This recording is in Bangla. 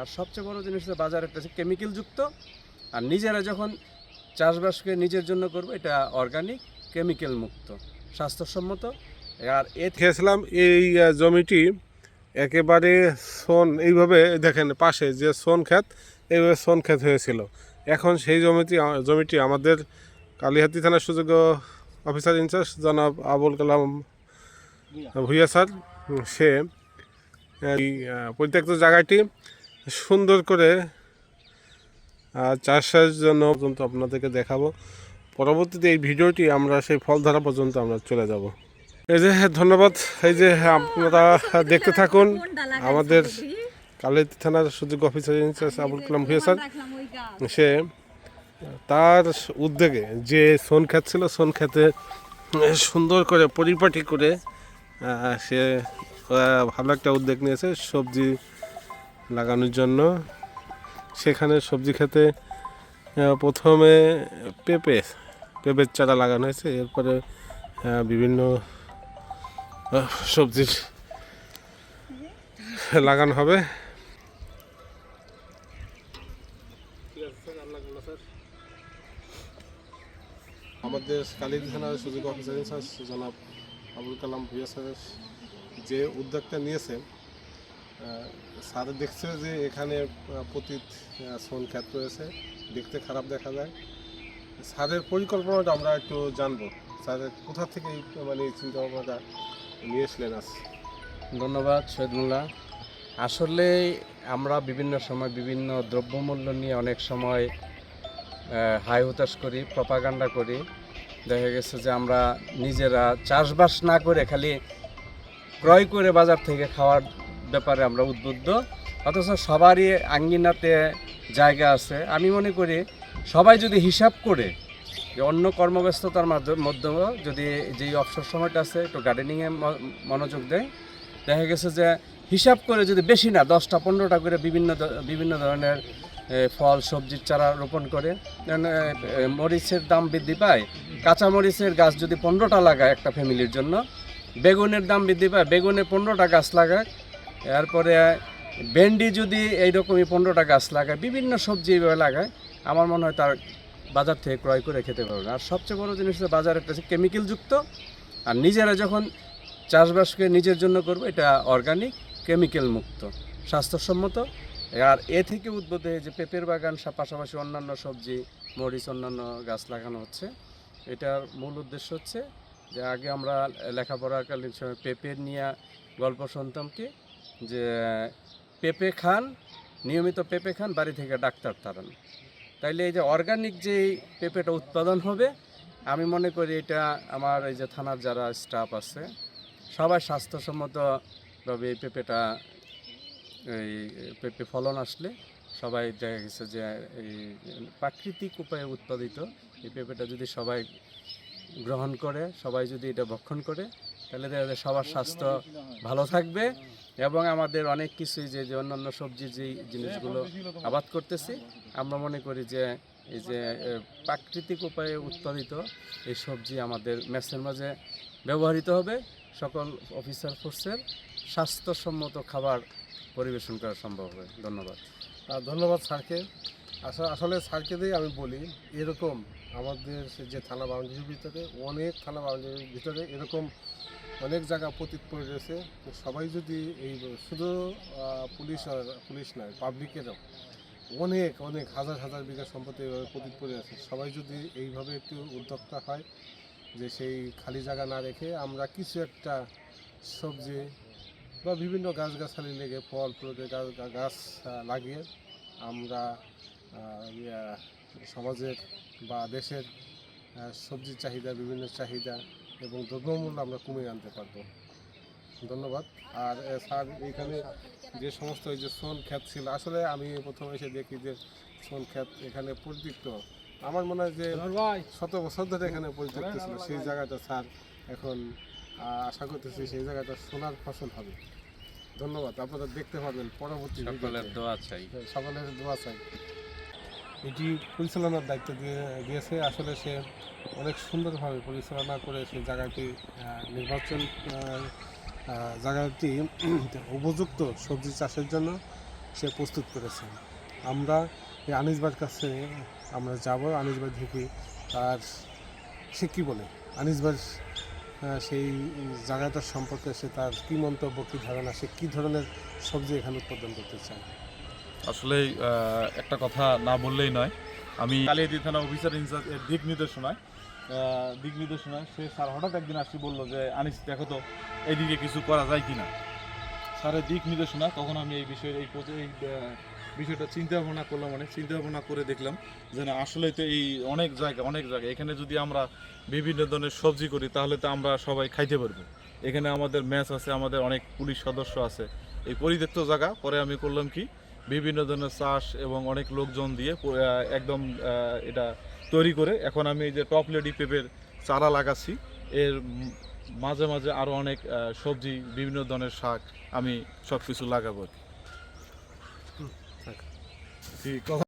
আর সবচেয়ে বড় জিনিস হচ্ছে বাজারে একটা কেমিক্যাল যুক্ত। আর নিজেরা যখন চাষবাসকে নিজের জন্য করব, এটা অর্গানিক কেমিক্যাল মুক্ত, স্বাস্থ্যসম্মত। আর এ খেয়েছিলাম এই জমিটি একেবারে সোন, এইভাবে দেখেন পাশে যে সোন ক্ষেত, এইভাবে সোন ক্ষেত হয়েছিল। এখন সেই জমিটি জমিটি আমাদের কালীহাতি থানার সুযোগ্য অফিসার ইনচার্জ জনাব আবুল কালাম ভুইয়া স্যার সে, এই পরিত্যক্ত জায়গাটি সুন্দর করে চাষের জন্য পর্যন্ত আপনাদেরকে দেখাবো। পরবর্তীতে এই ভিডিওটি আমরা সেই ফল ধরা পর্যন্ত আমরা চলে যাব। এই যে, ধন্যবাদ। এই যে, আপনারা দেখতে থাকুন। আমাদের কালিহাতি থানার সুযোগ্য officer in charge Abul Kalam Bhuiyan sir. সে তার উদ্যোগে যে সোন ক্ষেত ছিল, সোন ক্ষেতে সুন্দর করে পরিপাটি করে সে ভালো একটা উদ্যোগ নিয়েছে। সবজি লাগানোর জন্য। সেখানে সবজি খেতে প্রথমে পেঁপে পেঁপের চারা লাগানো হয়েছে। এরপরে বিভিন্ন সবজির লাগানো হবে। আমাদের কালী থানার সুযোগ অফিসার জনাব আবুল কালাম ভুইয়া স্যারের যে উদ্যোগটা নিয়েছে আহ, স্যার দেখছে যে এখানে পতিত সোন খ্যাত রয়েছে। দেখতে খারাপ দেখা যায়। স্যারের পরিকল্পনাটা আমরা একটু জানব। স্যারের কোথা থেকে মানে এই চিন্তা ভাবনাটা নিয়েছিলেন আজ? ধন্যবাদ, শহীদুল্লাহ। আসলে আমরা বিভিন্ন সময় বিভিন্ন দ্রব্যমূল্য নিয়ে অনেক সময় হাই হতাশ করি, প্রপাগান্ডা করি। দেখা গেছে যে আমরা নিজেরা চাষবাস না করে খালি ক্রয় করে বাজার থেকে খাওয়ার ব্যাপারে আমরা উদ্বুদ্ধ। অথচ সবারই আঙ্গিনাতে জায়গা আছে। আমি মনে করি সবাই যদি হিসাব করে যে অন্য কর্মব্যস্ততার মাধ্যমে মধ্যেও যদি যেই অবসর সময়টা আছে একটু গার্ডেনিংয়ে মনোযোগ দেয়, দেখা গেছে যে হিসাব করে যদি বেশি না, দশটা, পনেরোটা করে বিভিন্ন বিভিন্ন ধরনের ফল, সবজির চারা রোপণ করে মরিচের দাম বৃদ্ধি পায়, কাঁচা মরিচের গাছ যদি পনেরোটা লাগায় একটা ফ্যামিলির জন্য, বেগুনের দাম বৃদ্ধি পায়, বেগুনে পনেরোটা গাছ লাগায় এরপরে ভেন্ডি যদি এইরকমই পনেরোটা গাছ লাগায়, বিভিন্ন সবজি এইভাবে লাগায়, আমার মনে হয় তার বাজার থেকে ক্রয় করে খেতে পারবে। আর সবচেয়ে বড় জিনিস হচ্ছে বাজার একটা কেমিক্যাল যুক্ত। আর নিজেরা যখন চাষবাসকে নিজের জন্য করব, এটা অর্গানিক কেমিক্যাল মুক্ত, স্বাস্থ্যসম্মত। আর এ থেকে উদ্ভূত হয়ে যে পেঁপের বাগান পাশাপাশি অন্যান্য সবজি, মরিচ, অন্যান্য গাছ লাগানো হচ্ছে। এটার মূল উদ্দেশ্য হচ্ছে যে আগে আমরা লেখাপড়াকালীন সময় পেঁপের নিয়ে গল্প শুনতাম কি যে পেঁপে খান, নিয়মিত পেঁপে খান, বাড়ি থেকে ডাক্তার তারান তাইলে এই যে অর্গানিক যে পেঁপেটা উৎপাদন হবে, আমি মনে করি এটা আমার এই যে থানার যারা স্টাফ আছে, সবাই স্বাস্থ্যসম্মতভাবে এই পেঁপেটা, এই পেঁপে ফলন আসলে সবাই দেখা গেছে যে এই প্রাকৃতিক উপায়ে উৎপাদিত এই পেঁপেটা যদি সবাই গ্রহণ করে, সবাই যদি এটা ভক্ষণ করে তাহলে দেখা সবার স্বাস্থ্য ভালো থাকবে। এবং আমাদের অনেক কিছুই যে যে অন্যান্য সবজি যেই জিনিসগুলো আবাদ করতেছি, আমরা মনে করি যে, এই যে প্রাকৃতিক উপায়ে উৎপাদিত এই সবজি আমাদের ম্যাচের মাঝে ব্যবহৃত হবে সকল অফিসার ফোর্সের স্বাস্থ্যসম্মত খাবার পরিবেশন করা সম্ভব হবে। ধন্যবাদ। ধন্যবাদ স্যারকে। আসলে স্যারকে দিয়ে আমি বলি, এরকম আমাদের যে থানা বাউন্ডারির ভিতরে, অনেক থানা বাউন্ডারির ভিতরে এরকম অনেক জায়গা পতিত পড়ে রয়েছে সবাই যদি এই শুধু পুলিশ আর পুলিশ নয়, পাবলিকেরও অনেক অনেক, হাজার হাজার বিঘা সম্পত্তি এইভাবে পতিত পড়ে আছে। সবাই যদি এইভাবে একটু উদ্যোক্তা হয়, যে সেই খালি জায়গা না রেখে আমরা কিছু একটা সবজি বা বিভিন্ন গাছগাছালি লেগে ফল ফুলের গাছ লাগিয়ে আমরা সমাজের বা দেশের সবজির চাহিদা, বিভিন্ন চাহিদা এবং দ্রব্যমূল্য আমরা কমিয়ে আনতে পারব। ধন্যবাদ। আর স্যার এখানে যে সমস্ত এই যে সোন খ্যাত ছিল আসলে আমি প্রথমে এসে দেখি যে সোন খ্যাত এখানে পরিত্যক্ত। আমার মনে হয় যে শত বছর ধরে এখানে পরিত্যক্ত ছিল। সেই জায়গাটা স্যার এখন আশা করতেছি সেই জায়গাটা সোনার ফসল হবে। ধন্যবাদ। আপনারা দেখতে পাবেন পরবর্তী সকলের। দোয়া চাই। সকলের দোয়া চাই। এটি পরিচালনার দায়িত্ব দিয়ে, দিয়েছে। আসলে সে অনেক সুন্দরভাবে পরিচালনা করে সেই জায়গাটি নির্বাচন জায়গাটি উপযুক্ত সবজি চাষের জন্য সে প্রস্তুত করেছে। আমরা এই আনিসবার কাছে, আমরা যাব। আনিসবার দেখি তার সে কী বলে? আনিসবার সেই জায়গাটার সম্পর্কে সে তার কী মন্তব্য, কী ধারণা, সে কী ধরনের সবজি এখানে উৎপাদন করতে চায়? আসলে একটা কথা না বললেই নয়। আমি কালিয়াদি থানা অফিসার ইনচার্জ এর দিক নির্দেশনায় দিক নির্দেশনায় সে স্যার হঠাৎ একদিন আসি বলল যে, আনিস, দেখো তো এইদিকে কিছু করা যায় কি না স্যারের দিক নির্দেশনা, তখন আমি এই বিষয়ে, এই এই বিষয়টা চিন্তা ভাবনা করলাম, অনেক চিন্তা ভাবনা করে দেখলাম যে, না, আসলে তো এই অনেক জায়গা অনেক জায়গা, এখানে যদি আমরা বিভিন্ন ধরনের সবজি করি, তাহলে তো আমরা সবাই খাইতে পারব। এখানে আমাদের ম্যাচ আছে, আমাদের অনেক পুলিশ সদস্য আছে। এই পরিত্যক্ত জায়গা, পরে আমি করলাম কি বিভিন্ন ধরনের চাষ এবং অনেক লোকজন দিয়ে একদম এটা তৈরি করে এখন আমি এই যে টপ লেডি পেঁপের চারা লাগাচ্ছি। এর মাঝে মাঝে আরও অনেক সবজি বিভিন্ন ধরনের শাক আমি সব কিছু লাগাবো আর কি। কথা?